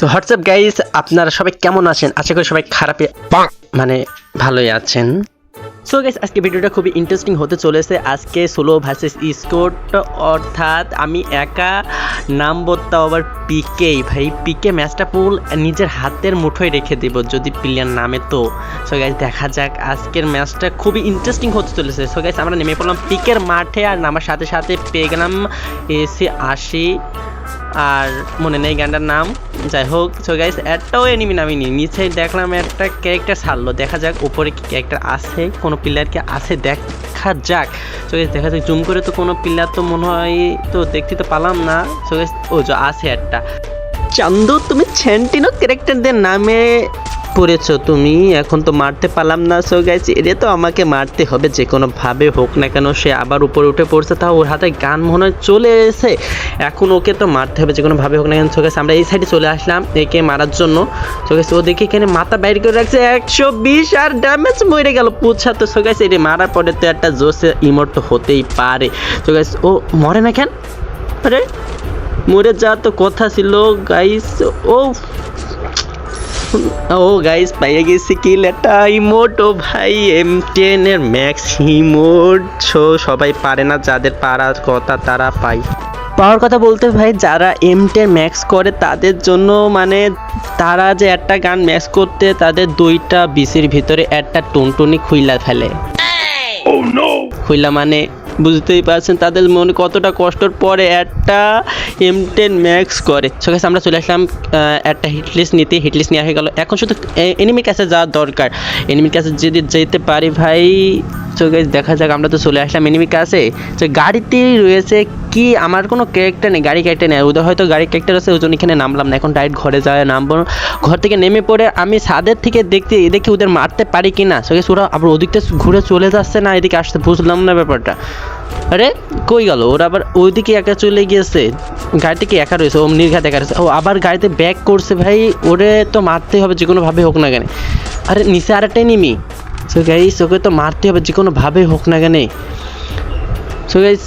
তো WhatsApp guys আপনারা সবাই কেমন আছেন? আশা করি সবাই খারাপে মানে ভালোই আছেন। সো গাইস আজকে ভিডিওটা খুবই ইন্টারেস্টিং হতে চলেছে। আজকে সোলো ভার্সেস স্কোট অর্থাৎ আমি একা নাম তাও আবার পিকেই। ভাই পিকে ম্যাচটা পুল নিজের হাতের মুঠোয় রেখে দেব যদি প্লেয়ার নামে তো। সো গাইস দেখা যাক আজকের ম্যাচটা খুবই ইন্টারেস্টিং হতে চলেছে। সো গাইস আমরা নেমে পড়লাম পিকের মাঠে আর নামার সাথে সাথে পেয়ে গেলাম এসে আশি। আর মনে নেই গানটার নাম। যাই হোক সো গাইস একটাও এনিমি নামিনি নিচে দেখলাম একটা ক্যারেক্টার ছাড়লো। দেখা যাক উপরে কি ক্যারেক্টার আছে, কোনো প্লেয়ার কি আছে, দেখা যাক। সো গাইস দেখা যাক জুম করে তো কোনো প্লেয়ার তো মনে হয় তো দেখতে তো পালাম না। সো গাইস ও যে আছে একটা। চান্দু, তুমি ছেন্টিনো ক্যারেক্টারদের নামে পড়েছো তুমি? এখন তো মারতে পারলাম না সো গাইস এরে তো আমাকে মারতে হবে, যে কোনো ভাবে হোক না কেন, সে আবার উপরে উঠে পড়ছে, তাও ওর হাতে গান মনে চলে এসে এখন ওকে তো মারতে হবে, যে কোনো ভাবে হোক না কেন সো গাইস আমরা এই সাইডে চলে আসলাম একে মারার জন্য। সো গাইস ও দেখে এখানে মাথা বাইর করে রাখছে, একশো বিশ আর ড্যামেজ মরে গেল পুছা তো সো গাইস এটি মারার পরে তো একটা জোসে ইমোট তো হতেই পারে। সো গাইস ও মরে না কেন? আরে, মরে যা তো কথা ছিল গাইস ও ও গাইস পাইয়ে গেছি কি একটা ইমোট ও ভাই এম টেন এর ম্যাক্স ইমোট সো সবাই পারে না যাদের পারার কথা তারা পায়। পাওয়ার কথা বলতে ভাই যারা এম টেন ম্যাক্স করে তাদের জন্য মানে তারা যে একটা গান ম্যাক্স করতে তাদের দুইটা বিসির ভিতরে একটা টুনটুনি খুইলা ফেলে। খুইলা মানে বুঝতেই পারছেন তাদের মনে কতটা কষ্টর পরে একটা এম টেন ম্যাক্স করে। সকালে আমরা চলে আসলাম একটা হিটলিস্ট নিতে। হিটলিস্ট নেওয়া হয়ে গেল। এখন শুধু এনিমির কাছে যাওয়ার দরকার। এনিমির কাছে যদি যেতে পারি ভাই guys, দেখা যাক আমরা তো চলে আসলাম এনিমির কাছে তো গাড়িতেই রয়েছে কি? আমার কোনো ক্যারেক্টার নেই গাড়ি ক্যারেক্টার নেই। ওদের হয়তো গাড়ি ক্যারেক্টার আছে ওই জন্য এখানে নামলাম না। এখন ডাইরেক্ট ঘরে যায় নামবো। ঘর থেকে নেমে পড়ে আমি ছাদের থেকে দেখতে দেখি ওদের মারতে পারি কি না guys, ওরা আবার ওদিকটা ঘুরে চলে যাচ্ছে না এদিকে আসতে বুঝলাম না ব্যাপারটা। আরে, কই গেল? ওরা আবার ওইদিকে একা চলে গিয়েছে। গাড়িতে কি একা রয়েছে? ও নির্ঘাত একা রয়েছে। ও আবার গাড়িতে ব্যাক করছে ভাই। ওরে তো মারতে হবে যে কোনো ভাবে হোক না কেন। আরে, নিচে আরেকটাই নিমি। সো গাইস ওকে তো মারতে হবে যে কোনো ভাবে হোক না কেন। সো গাইস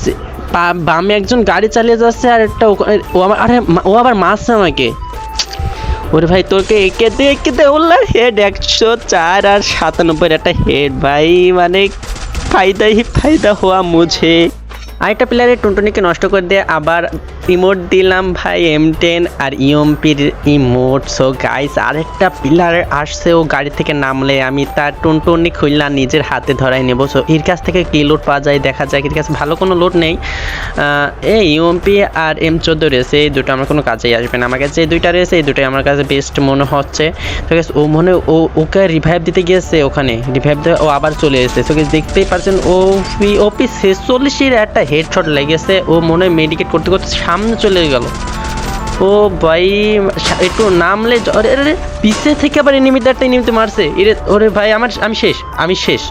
বামে একজন গাড়ি চালিয়ে যাচ্ছে আর একটা ও আমার আরে ও আবার মারছে আমাকে। ওরে ভাই, তোকে একে দে একে দে ওল্লা হেড একশো চার আর সাতানব্বই একটা হেড ভাই মানে ফায়দাই ফায়দা হওয়া মুঝে। আরেকটা প্লেয়ারের টুনটুনিকে নষ্ট করে দিয়ে আবার ইমোট দিলাম ভাই এম টেন আর ইএমপির ইমোট সো গাইস আরেকটা পিলার আসছে ও গাড়ি থেকে নামলে আমি তার টুনটুনি খুললা নিজের হাতে ধরাই নেব সো এর কাছ থেকে কি লোড পাওয়া যায় দেখা যায় এর কাছে ভালো কোনো লোড নেই এই ইউএমপি আর এম চোদ্দ রয়েছে এই দুটো আমার কোনো কাজেই আসবে না আমার কাছে এই দুইটা রয়েছে এই দুটোই আমার কাছে বেস্ট মনে হচ্ছে তো guys, ও মনে ও ওকে রিভাইভ দিতে গিয়েছে ওখানে রিভাইভ দিয়ে ও আবার চলে এসেছে তো guys, দেখতেই পারছেন ও পি ওপি ছেচল্লিশের একটা হেডশট লেগেছে ও মনে হয় মেডিকেট করতে করতে সামনে চলে গেল। ও ভাই একটু নামলে আরে আরে পিছে থেকে আবার এনিমিতে একটা এনিমিতে মারছে। এরে ওরে ভাই, আমার আমি শেষ আমি শেষ।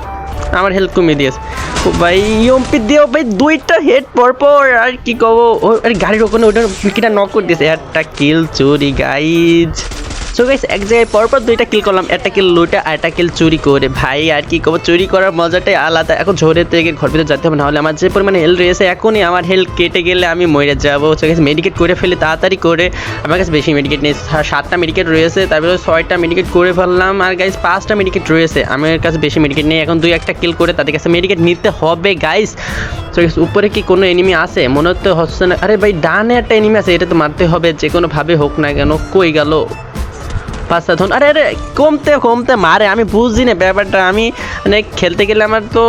আমার হেল্প কমিয়ে দিয়েছে। ও ভাই ইয়ম্পি দিয়েও ভাই দুইটা হেড পর পর আর কি কব? ও, আরে, গাড়ির ওখানে ওটা কিটা নক করে দিয়েছে। একটা কিল চুরি গাইজ সো গাইস এক জায়গায় পরপর দুইটা কিল করলাম। একটা কিল লুটে আর একটা কিল চুরি করে। ভাই, আর কি করব? চুরি করার মজাটাই আলাদা। এখন ঝরে থেকে ঘর ভিতরে যেতে হবে, নাহলে আমার যে পরিমাণে হেল রয়েছে, এখনই আমার হেল কেটে গেলে আমি মরে যাব। সো গাইস মেডিকেট করে ফেলে, তাড়াতাড়ি করে। আমার কাছে বেশি মেডিকেট নেই। সাতটা মেডিকেট রয়েছে, তারপরে ছয়টা মেডিকেট করে ফেললাম। আর গাইস পাঁচটা মেডিকেট রয়েছে। আমার কাছে বেশি মেডিকেট নেই। এখন দুই একটা কিল করে তাদের কাছে মেডিকেট নিতে হবে গাইস তো উপরে কি কোনো এনিমি আছে? মনে হতে হচ্ছে না। আরে ভাই, ডানে একটা এনিমি আছে, এটা তো মারতে হবে। যে কোনো ভাবে হোক না কেন, কই গেল? পাঁচটা ধন। আরে আরে, কমতে কমতে মারে। আমি বুঝি না ব্যাপারটা। আমি মানে খেলতে গেলে আমার তো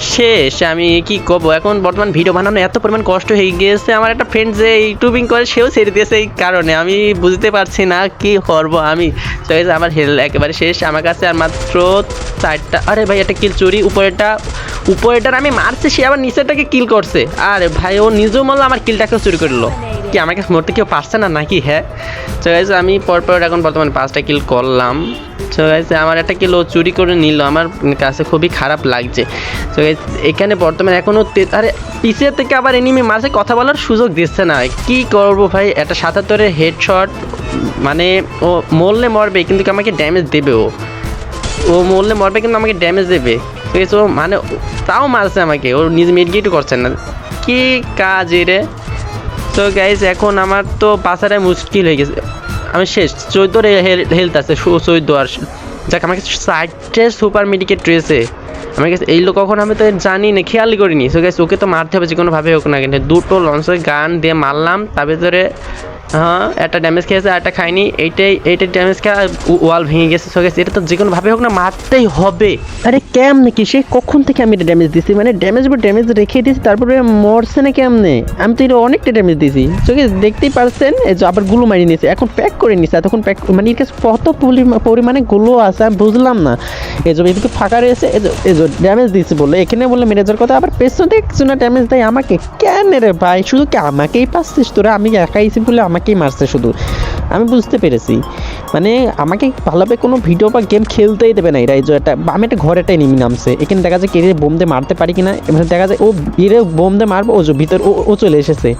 শেষ, আমি কি করব? এখন বর্তমান ভিডিও বানানো এত পরিমাণ কষ্ট হয়ে গিয়েছে, আমার একটা ফ্রেন্ড যে ইউটিউবিং করে, সেও ছেড়ে দিয়েছে এই কারণে। আমি বুঝতে পারছি না কি করব আমি। তো আমার হেল একেবারে শেষ, আমার কাছে আর মাত্র চারটা, আরে ভাই, একটা কিল চুরি উপরেটা উপরেটার আমি মারছি, সে আবার নিচেরটাকে কিল করছে। আর ভাই, ও নিজেও মারলো, আমার কিলটাকেও চুরি করল। কি আমার কাছে মরতে কেউ পারছে না নাকি হ্যাঁ? তো আমি পরপর এখন বর্তমানে পাঁচটা কিল করলাম। তো গাইজ আমার একটা কিল চুরি করে নিল। আমার কাছে খুবই খারাপ লাগছে। তো গাইজ এখানে বর্তমানে এখনও আরে পিছিয়ে থেকে আবার এনিমি মাঝে কথা বলার সুযোগ দিচ্ছে না। কি করব ভাই? একটা সাতাত্তরের হেডশট মানে ও মরলে মরবে কিন্তু আমাকে ড্যামেজ দেবে ও। ও মরলে মরবে, কিন্তু আমাকে ড্যামেজ দেবে। ঠিক আছে ও মানে তাও মারছে আমাকে। ও নিজে মিডগেটও করছে না। কি কাজ রে তো গাইজ এখন আমার তো বাঁচাটাই মুশকিল হয়ে গেছে। আমি শেষ। চোদ্দোর হেলথ আছে চোদ্দ আর যাক, আমার কাছে চারটে সুপার মেডিকেট রয়েছে। আমার কাছে এই লোক কখন আমি তো জানি না, খেয়ালই করিনি। সো গেছে ওকে তো মারতে হবে যে কোনোভাবে হোক না কিন্তু দুটো লঞ্চে গান দিয়ে মারলাম, তার ভিতরে হ্যাঁ একটা ড্যামেজ খেয়েছে আর একটা খাইনি এইটাই এইটাই ড্যামেজ খেয়ে ওয়াল ভেঙে গেছে, সো গেছে এটা তো যে কোনোভাবে হোক না, মারতেই হবে। আরে কেমনে কি? সে কখন থেকে আমি এটা ড্যামেজ দিছি? মানে ড্যামেজ বা ড্যামেজ রেখে দিয়েছি, তারপরে মরছে না কেমনে? আমি তো এটা অনেকটা ড্যামেজ দিয়েছি। সো দেখতেই পারছেন আবারগুলো মারি নিয়েছে। এখন প্যাক করে নিছে, এতক্ষণ প্যাক মানে এর কাছে কত পরিমাণে গুলো আছে আমি বুঝলাম না। এই যে এদিকে ফাঁকা রয়েছে, এই যে- ড্যামেজ দিয়েছে বলে। এখানে বললে মেরে যাওয়ার কথা, আবার পেছন থেকে কিছু না ড্যামেজ দেয় আমাকে। কেন রে ভাই? শুধু কি আমাকেই পাচ্ছিস তোরা? আমি একাইছি বলে আমাকেই মারছে শুধু। আমি বুঝতে পেরেছি। মানে আমাকে ভালোভাবে কোনো ভিডিও বা গেম খেলতেই দেবে না এরা। এই যে একটা আমি একটা ঘরেটাই নেমে নামছে। এখানে দেখা যায় কেড়ে বোম দিয়ে মারতে পারি কিনা। এবার দেখা যায় ও এরে বোম দিয়ে মারবো ও ভিতর ও ও চলে এসেছে।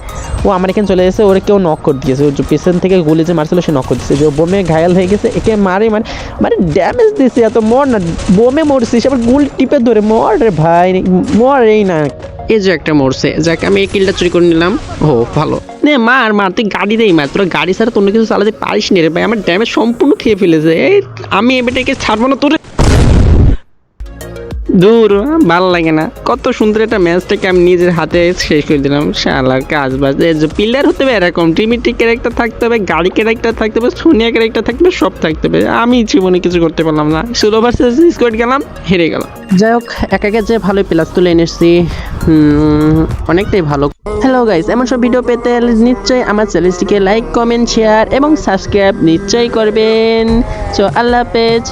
ও আমার এখানে চলে এসেছে, ওরে কেউ নক করে দিয়েছে। ও পেছন থেকে গুলি যে মারছিল, সে নক করে দিয়েছে। যে বোমে ঘায়াল হয়ে গেছে, একে মারে মানে মানে ড্যামেজ দিয়েছে এত মর না বোমে মরছিস, আবার গুল টিপে ধরে। মর রে ভাই মর এই না। এই যে একটা মরছে যাকে আমি এই কিলটা চুরি করে নিলাম। ও ভালো। নে মার মার তুই গাড়ি দেই মার তোরা গাড়ি ছাড়া তো অন্য কিছু চালাতে পারিস নি রে ভাই আমার ড্যামেজ সম্পূর্ণ খেয়ে ফেলেছে। এই আমি এবারটাকে ছাড়বো না তোর দূর ভালো লাগে না। কত সুন্দর একটা ম্যাচটাকে আমি নিজের হাতে শেষ করে দিলাম। শালা, কাজ বাজ। প্লেয়ার হতে হবে এরকম। টিমিটি ক্যারেক্টার থাকতে হবে, গাড়ি ক্যারেক্টার থাকতে হবে সোনিয়া ক্যারেক্টার থাকতে হবে, সব থাকতে হবে। আমি জীবনে কিছু করতে পারলাম না। ষোলো ভার্সেস স্কোয়াড গেলাম, হেরে গেলাম। যাই হোক, একা একা যে ভালোই প্লাস তুলে এনেছি অনেকটাই ভালো। হ্যালো গাইস এমন সব ভিডিও পেতে নিশ্চয়ই আমার চ্যানেলটিকে লাইক কমেন্ট শেয়ার এবং সাবস্ক্রাইব নিশ্চয়ই করবেন। তো আল্লাহ হাফেজ।